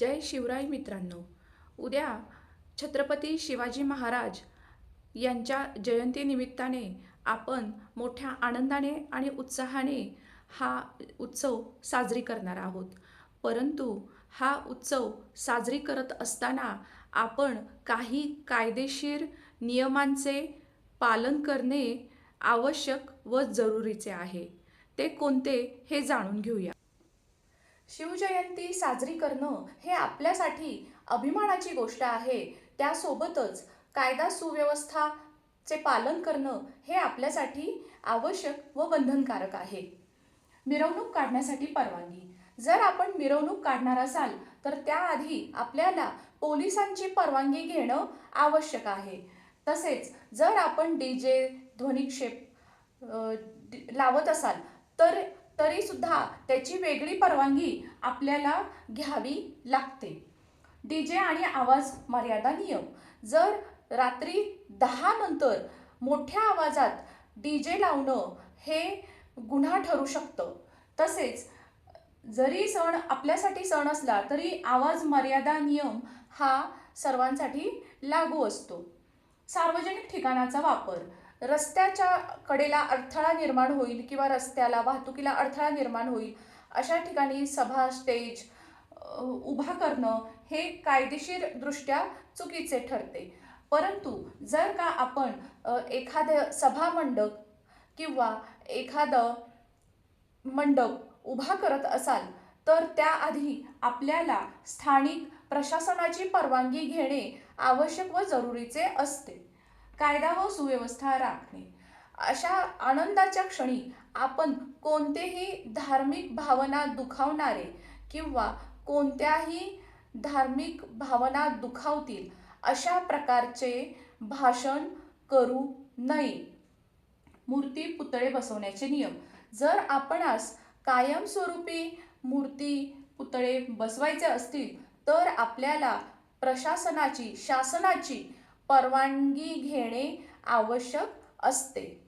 जय शिवराय मित्रांनो. उद्या छत्रपती शिवाजी महाराज यांच्या जयंतीनिमित्ताने आपण मोठ्या आनंदाने आणि उत्साहाने हा उत्सव साजरी करणार आहोत. परंतु हा उत्सव साजरी करत असताना आपण काही कायदेशीर नियमांचे पालन करणे आवश्यक व जरुरीचे आहे. ते कोणते हे जाणून घेऊया. शिवजयंती साजरी करणं हे आपल्यासाठी अभिमानाची गोष्ट आहे. त्यासोबतच कायदा सुव्यवस्थाचे पालन करणं हे आपल्यासाठी आवश्यक व बंधनकारक आहे. मिरवणूक काढण्यासाठी परवानगी. जर आपण मिरवणूक काढणार असाल तर त्याआधी आपल्याला पोलिसांची परवानगी घेणं आवश्यक आहे. तसेच जर आपण डी जे ध्वनिक्षेप लावत असाल तर तरी सुद्धा त्याची वेगळी परवानगी आपल्याला घ्यावी लागते. डी जे आणि आवाज मर्यादा नियम. जर रात्री दहा नंतर मोठ्या आवाजात डी जे लावणं हे गुन्हा ठरू शकतं. तसेच जरी सण आपल्यासाठी सण असला तरी आवाज मर्यादा नियम हा सर्वांसाठी लागू असतो. सार्वजनिक ठिकाणाचा वापर. रस्त्याच्या कडेला अडथळा निर्माण होईल किंवा रस्त्याला वाहतुकीला अडथळा निर्माण होईल अशा ठिकाणी सभा स्टेज उभा करणं हे कायदेशीरदृष्ट्या चुकीचे ठरते. परंतु जर का आपण एखादं सभा मंडप किंवा एखादं मंडप उभा करत असाल तर त्याआधी आपल्याला स्थानिक प्रशासनाची परवानगी घेणे आवश्यक व जरुरीचे असते. कायदा व सुव्यवस्था राखणे. अशा आनंदाच्या क्षणी आपण कोणतेही धार्मिक भावना दुखावणारे किंवा कोणत्याही धार्मिक भावना दुखावतील अशा प्रकारचे भाषण करू नये. मूर्ती पुतळे बसवण्याचे नियम. जर आपणास कायमस्वरूपी मूर्ती पुतळे बसवायचे असतील तर आपल्याला प्रशासनाची शासनाची परवानगी घेणे आवश्यक असते.